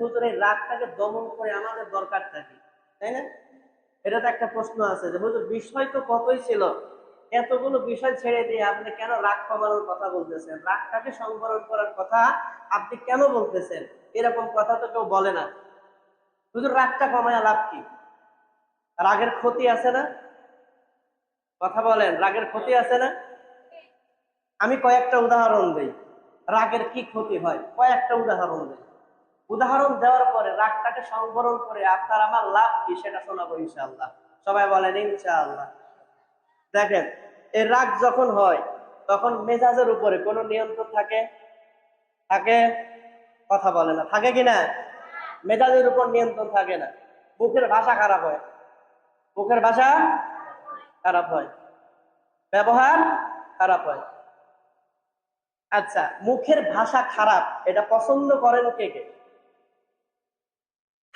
হুজুর এই রাগটাকে দমন করে আমাদের দরকারটা কি তাই না? এটা তো একটা প্রশ্ন আছে যে, হুজুর, বিষয় তো কতই ছিল? এতগুলো বিষয় ছেড়ে দিয়ে আপনি কেন রাগ কমানোর কথা বলতেছেন? রাগটাকে সংবরণ করার কথা আপনি কেন বলতেছেন? এরকম কথা তো কেউ বলে না। হুজুর, রাগটা কমায় লাভ কি? রাগের ক্ষতি আছে না? কথা বলেন, রাগের ক্ষতি আছে না? আমি কয়েকটা উদাহরণ দেই। রাগের কি ক্ষতি হয়? কয়েকটা উদাহরণ দেই। উদাহরণ দেওয়ার পরে, রাগটাকে সংবরণ করে আপনার আমার লাভ কি সেটা শোনাবো ইনশাআল্লাহ। সবাই বলেন ইনশাআল্লাহ। দেখেন, এই রাগ যখন হয়, তখন মেজাজের উপরে কোনো নিয়ন্ত্রণ থাকে? থাকে? কথা বলে না। থাকে কিনা মেজাজের উপর নিয়ন্ত্রণ থাকে না। মুখের ভাষা খারাপ হয়। মুখের ভাষা খারাপ হয়। ব্যবহার খারাপ হয়। আচ্ছা মুখের ভাষা খারাপ, এটা পছন্দ করেন কে কে?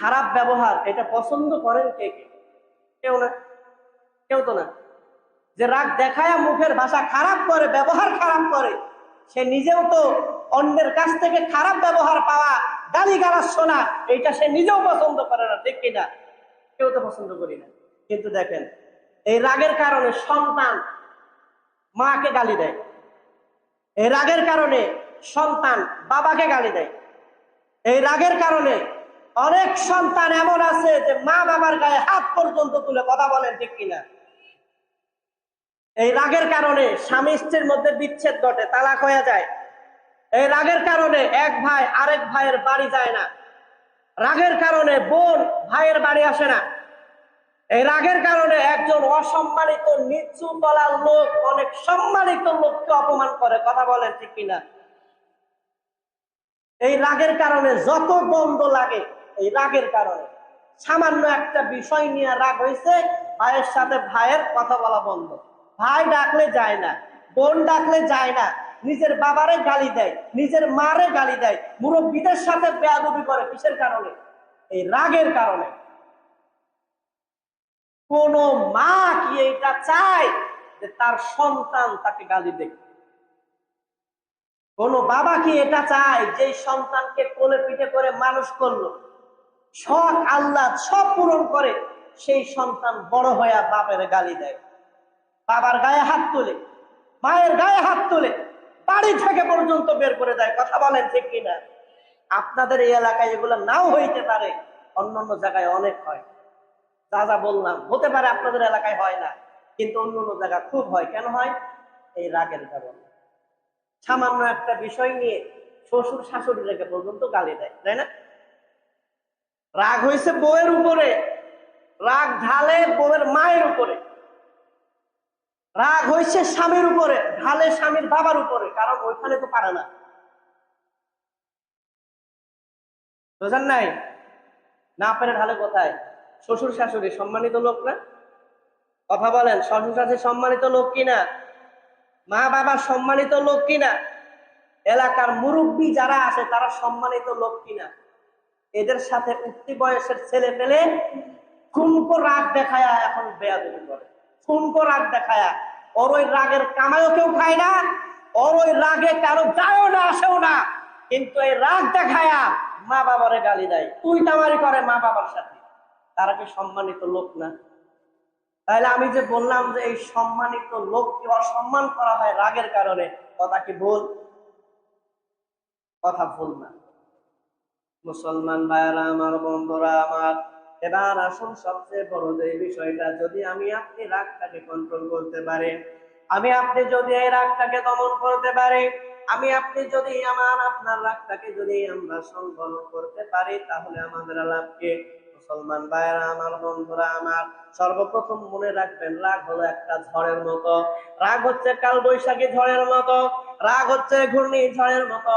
খারাপ ব্যবহার, এটা পছন্দ করেন কে কে? কেউ না। কেউ তো না। যে রাগ দেখায় মুখের ভাষা খারাপ করে, ব্যবহার খারাপ করে, সে নিজেও তো অন্যের কাছ থেকে খারাপ ব্যবহার পাওয়া গালি গালাজ শোনা, এইটা সে নিজেও পছন্দ করে না, ঠিক কিনা? কেউ তো পছন্দ করি না। কিন্তু দেখেন, এই রাগের কারণে সন্তান মাকে গালি দেয়। এই রাগের কারণে সন্তান বাবাকে গালি দেয়। এই রাগের কারণে অনেক সন্তান এমন আছে যে মা বাবার গায়ে হাত পর্যন্ত তুলে কথা বলেন ঠিক কিনা? এই রাগের কারণে স্বামী স্ত্রীর মধ্যে বিচ্ছেদ ঘটে, তালাক হয়ে যায়। এই রাগের কারণে এক ভাই আরেক ভাইয়ের বাড়ি যায় না। রাগের কারণে বোন ভাইয়ের বাড়ি আসে না। এই রাগের কারণে একজন অসম্মানিত, নিচু তলার লোক, অনেক সম্মানিত লোককে অপমান করে, কথা বলেন ঠিক কিনা? এই রাগের কারণে যত বন্ধ লাগে এই রাগের কারণে। সামান্য একটা বিষয় নিয়ে রাগ হয়েছে, ভাইয়ের সাথে ভাইয়ের কথা বলা বন্ধ। ভাই ডাকলে যায় না, বোন ডাকলে যায় না, নিজের বাবারে গালি দেয়, নিজের মারে গালি দেয়, মুরব্বীদের সাথে বেয়াদবি করে কিসের কারণে? এই রাগের কারণে। কোন মা কি এটা চায় যে তার সন্তান তাকে গালি দেয়? কোন বাবা কি এটা চায় যে সন্তানকে কোলে পিঠে করে মানুষ করল? শখ আল্লাহ সব পূরণ করে, সেই সন্তান বড় হইয়া বাপের গালি দেয়। বাবার গায়ে হাত তোলে, মায়ের গায়ে হাত তোলে, বাড়ি থেকে পর্যন্ত বের করে দেয়। কথা বলেন ঠিক কিনা? আপনাদের এই এলাকায় এগুলো নাও হইতে পারে, অন্যান্য জায়গায় অনেক হয়। যা যা বললাম, হতে পারে আপনাদের এলাকায় হয় না, কিন্তু অন্য অন্য জায়গা খুব হয়। কেন হয়? এই রাগের কারণে। সামান্য একটা বিষয় নিয়ে শ্বশুর শাশুড়ি রেখে পর্যন্ত গালি দেয়, তাই না? রাগ হয়েছে বউয়ের উপরে। রাগ ঢালে বউয়ের মায়ের উপরে। রাগ হয়েছে স্বামীর উপরে, ঢালে স্বামীর বাবার উপরে, কারণ ওইখানে তো পারে না। বুঝেন নাই? না পেরে ঢালে কোথায়? শ্বশুর শাশুড়ি সম্মানিত লোক না? কথা বলেন, শ্বশুর শাশুড়ি সম্মানিত লোক কিনা? মা বাবা সম্মানিত লোক কিনা? এলাকার মুরব্বী যারা আছে, তারা সম্মানিত লোক কিনা? এদের সাথে উঠতি বয়সের ছেলে পেলে ঠুনকো রাগ দেখায়া এখন বেয়াদবি করে। ঠুনকো রাগ দেখায়া। ওর ওই রাগের কামাইও কেউ খায় না, ওর ওই রাগে কারও যায়ও না, আসেও না। কিন্তু এই রাগ দেখায়া মা বাবারে গালি দেয়। তুই তামারি করে মা বাবার সাথে। তারা কি সম্মানিত লোক না? তাহলে আমি যে বললাম যে এই সম্মানিত লোককে অসম্মান করা হয় রাগের কারণে, কথা কি ভুল? কথা ভুল না। মুসলমান ভাইয়ারা, আমার বন্ধুরা, আমার এবার আসুন সবচেয়ে বড় যে বিষয়টা, যদি আমি আপনি রাগটাকে কন্ট্রোল করতে পারি, আমি আপনি যদি এই রাগটাকে দমন করতে পারি, আমি আপনি যদি আমার, আপনার রাগটাকে যদি আমরা সংবরণ করতে পারি, তাহলে আমাদের লাভকে মুসলমান ভাইয়েরা, আমার বন্ধুরা, আমার সর্বপ্রথম মনে রাখবেন, রাগ হলো একটা ঝড়ের মতো। রাগ হচ্ছে কাল বৈশাখী ঝড়ের মতো। রাগ হচ্ছে ঘূর্ণি ঝড়ের মতো।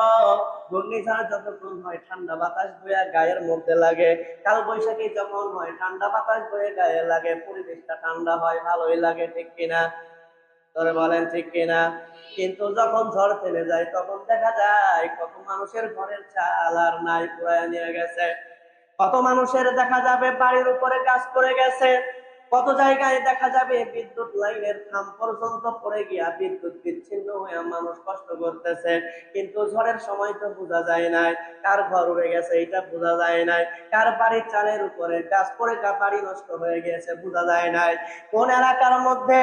ঘূর্ণিঝড় যতক্ষণ হয় ঠান্ডা বাতাস গায়ের মধ্যে লাগে। কাল বৈশাখী যখন হয়, ঠান্ডা বাতাস গায়ে লাগে, পরিবেশটা ঠান্ডা হয়, ভালোই লাগে, ঠিক কিনা? ধরে বলেন, ঠিক কিনা? কিন্তু যখন ঝড় থেমে যায়, তখন দেখা যায় কত মানুষের ঘরের চাল আর নাই পুরায় নিয়ে গেছে। কত মানুষের দেখা যাবে, বাড়ির উপরে কাজ করে গেছে। কত জায়গায় দেখা যাবে বিদ্যুৎ লাইনের খাম পর্যন্ত পড়ে গিয়া বিদ্যুৎ বিচ্ছিন্ন হয়ে মানুষ কষ্ট করতেছে। কিন্তু ঝড়ের সময় তো বোঝা যায় নাই, কার ঘর উড়ে গেছে এটা বোঝা যায় নাই, কার বাড়ির চালের উপরে গাছ পড়ে কার বাড়ি নষ্ট হয়ে গেছে বোঝা যায় নাই। কোন এলাকার মধ্যে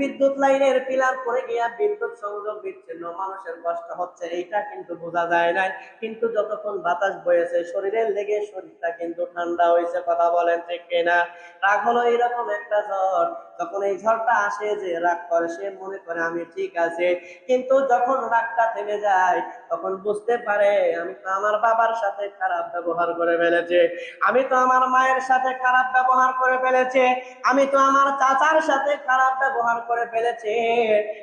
বিদ্যুৎ লাইনের পিলার গিয়া বিদ্যুৎ সংযোগ বিচ্ছিন্ন মানুষের কষ্ট হচ্ছে, এইটা কিন্তু বোঝা যায় নাই। কিন্তু যতক্ষণ বাতাস বয়েছে শরীরে লেগে শরীরটা কিন্তু ঠান্ডা হয়েছে কথা বলেন ঠিক কিনা? রাগ হলো এইরকম একটা ঝড়। যখন এই ঝড়টা আসে যে রাগ করে, সে মনে করে, আমি ঠিক আছে। কিন্তু যখন রাগটা থেমে যায়, তখন বুঝতে পারে, আমি তো আমার বাবার সাথে খারাপ ব্যবহার করে ফেলেছি। আমি তো আমার মায়ের সাথে খারাপ ব্যবহার করে ফেলেছি। আমি তো আমার চাচার সাথে খারাপ ব্যবহার করে ফেলেছি।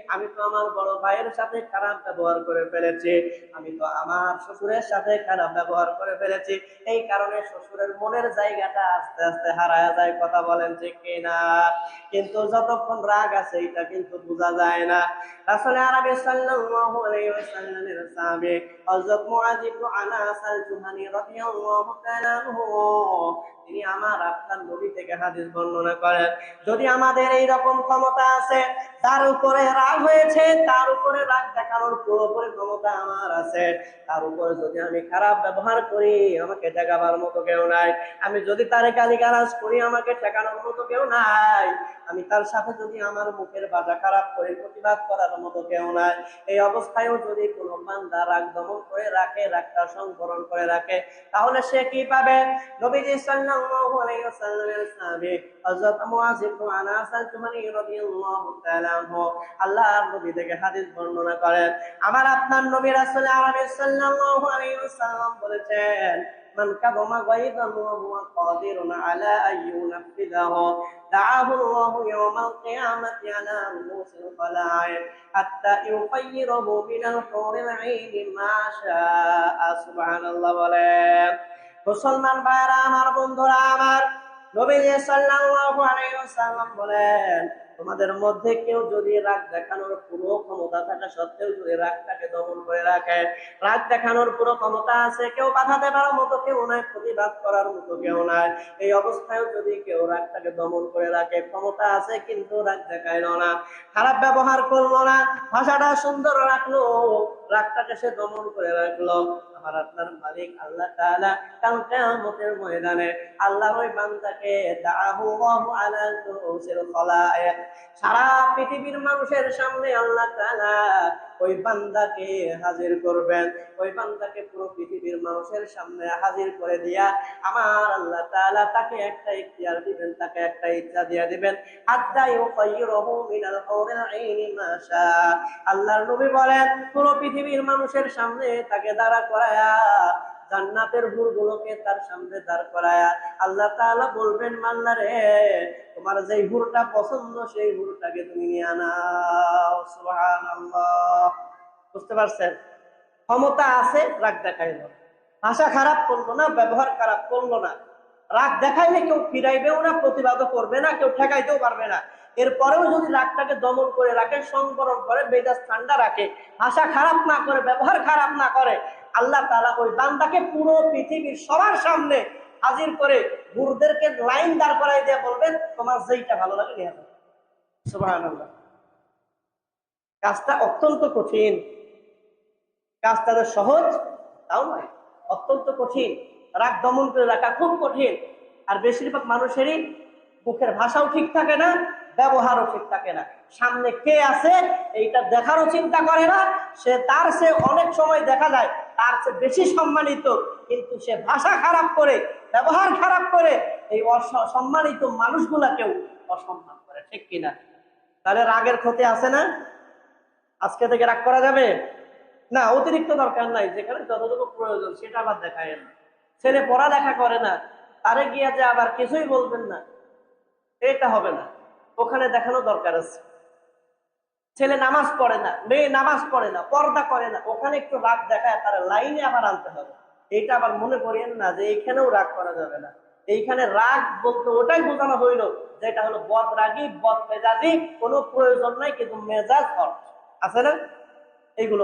আমি তো আমার বড় ভাইয়ের সাথে খারাপ ব্যবহার করে ফেলেছি। আমি তো আমার শ্বশুরের সাথে খারাপ ব্যবহার করে ফেলেছি। এই কারণে শ্বশুরের মনের জায়গাটা আস্তে আস্তে হারায় যায়, কথা বলেন ঠিক কিনা? কিন্তু যতক্ষণ রাগ আছে, এটা কিন্তু বোঝা যায় না। রাসূল আরবি তাআলা আনহু, তিনি আমার আপনার নবী থেকে হাদিস বর্ণনা করেন। যদি আমাদের এই রকম ক্ষমতা আছে, তার উপরে রাগ হয়েছে, তার উপরে রাগ দেখানোর পুরোপুরি ক্ষমতা আমার আছে। তার উপরে যদি আমি খারাপ ব্যবহার করি, আমাকে ঠেকাবার মতো কেউ নাই। আমি যদি তারে গালি গালাজ করি, আমাকে ঠেকানোর মতো কেউ নাই। আমি তার সাথে যদি আমার মুখের বাজা খারাপ করি, প্রতিবাদ করার মতো কেউ নাই। এই অবস্থায়ও যদি কোনো বান্দা রাগ দমন করে রাখে, রাগটা সংবরণ করে রাখে, তাহলে সে কি পাবে? নবীজি সাল্লাল্লাহু আলাইহি ওয়াসাল্লামের সাহাবী হযরত মুআয ইবনে আনাস আল-জুহনি রাদিয়াল্লাহু তাআলা আনহু আল্লাহর নবী থেকে হাদিস বর্ণনা করেন আমার আপনার নবী রাসূল আরবি সাল্লাল্লাহু আলাইহি ওয়াসাল্লাম বলেছেন من كظم غيظا وهو قادر على أن ينفذه دعاه الله يوم القيامة على رؤوس الخلائق حتى يخيره من الحور العين ما شاء سبحان الله বলেন মুসলমান ভাইরা আমার বন্ধুরা আমার নবী সাল্লাল্লাহু আলাইহি ওয়াসাল্লাম বলেন তোমাদের মধ্যে কেউ যদি রাগ দেখানোর পুরো ক্ষমতা থাকা, সত্ত্বেও যদি রাগটাকে দমন করে রাখে, রাগ দেখানোর পুরো ক্ষমতা আছে, কেউ বাধা দেবার মতো কেউ নাই, প্রতিবাদ করার মতো কেউ নাই। এই অবস্থায় যদি কেউ রাগটাকে দমন করে রাখে, ক্ষমতা আছে, কিন্তু রাগ দেখাইল না, খারাপ ব্যবহার করল না, ভাষাটা সুন্দর রাখল, রাগটাকে সে দমন করে রাখল। আমার আপনার মালিক আল্লাহ তাআলা কাল কিয়ামতের ময়দানে আল্লাহ ওই বান্দাকে ওয়াহু আলা তুসিল খলায়ে সারা পৃথিবীর মানুষের সামনে আল্লাহ তাআলা ওই বান্দাকে হাজির করবেন, ওই বান্দাকে পুরো পৃথিবীর মানুষের সামনে হাজির করে দিয়া আমার আল্লাহ তাআলা তাকে একটা ইখতিয়ার দিবেন, তাকে একটা ইচ্ছা দিয়া দিবেন। হাত্তা ইউকাইয়িরহু মিনাল হুরিল আইনি মা শা আল্লাহর নবী বলেন, পুরো পৃথিবীর মানুষের সামনে তাকে দাঁড়া করায়া জান্নাতের হুরগুলোকে তার সামনে দাঁড় করায়া আল্লাহ তাআলা বলবেন, মাল্লা রে, তোমার যেই হুরটা পছন্দ, সেই হুরটাকে তুমি নিয়ে আনাও সুবহানাল্লাহ। বুঝতে পারছেন? ক্ষমতা আছে, রাগ দেখাইলো ভাষা খারাপ করল না, ব্যবহার খারাপ করল না। রাগ দেখাইলে কেউ ফিরাইবেও না, প্রতিবাদও করবে না, কেউ ঠেকাইতেও পারবে না। এরপরেও যদি রাগটাকে দমন করে রাখে সংবরণ করে মেজাজ ঠান্ডা রাখে, ভাষা খারাপ না করে, ব্যবহার খারাপ না করে, আল্লাহ তালা ওই বান্দাকে পুরো পৃথিবীর সবার সামনে হাজির করে গুরুদেরকে লাইন দাঁড় করাই দিয়ে বলবেন, তোমার যেইটা ভালো লাগে নিয়ে কাজটা অত্যন্ত কঠিন। কাজটা যে সহজ, তাও নয়, অত্যন্ত কঠিন। রাগ দমন করে রাখা খুব কঠিন। আর বেশিরভাগ মানুষেরই মুখের ভাষাও ঠিক থাকে না ব্যবহারও ঠিক থাকে না। সামনে কে আছে, এইটা দেখারও চিন্তা করে না। সে তার সে অনেক সময় দেখা যায়, তার সে বেশি সম্মানিত, কিন্তু সে ভাষা খারাপ করে, ব্যবহার খারাপ করে, এই সম্মানিত মানুষগুলাকেও অসম্মান করে, ঠিক কিনা? তাহলে রাগের ক্ষতি আছে না? আজকে থেকে রাগ করা যাবে? না, অতিরিক্ত দরকার নাই, যেখানে যতটুকু প্রয়োজন সেটা আবার দেখায় না। ছেলে পড়ালেখা করে না, তারে গিয়া যে আবার কিছুই বলবেন না, এটা হবে না। ওখানে দেখানো দরকার আছে। ছেলে নামাজ পড়ে না, মেয়ে নামাজ পড়ে না, পর্দা করে না, ওখানে একটু রাগ দেখায়, তার লাইনে আবার আনতে হবে। এইটা আবার মনে করিয়েন না যে এখানেও রাগ করা যাবে না। এইখানে রাগ বলতে ওটাই বোঝানো হইল যেটা হলো বদ রাগি বদ মেজাজি কোনো প্রয়োজন নাই, কিন্তু মেজাজ হট আছে না? এইগুলো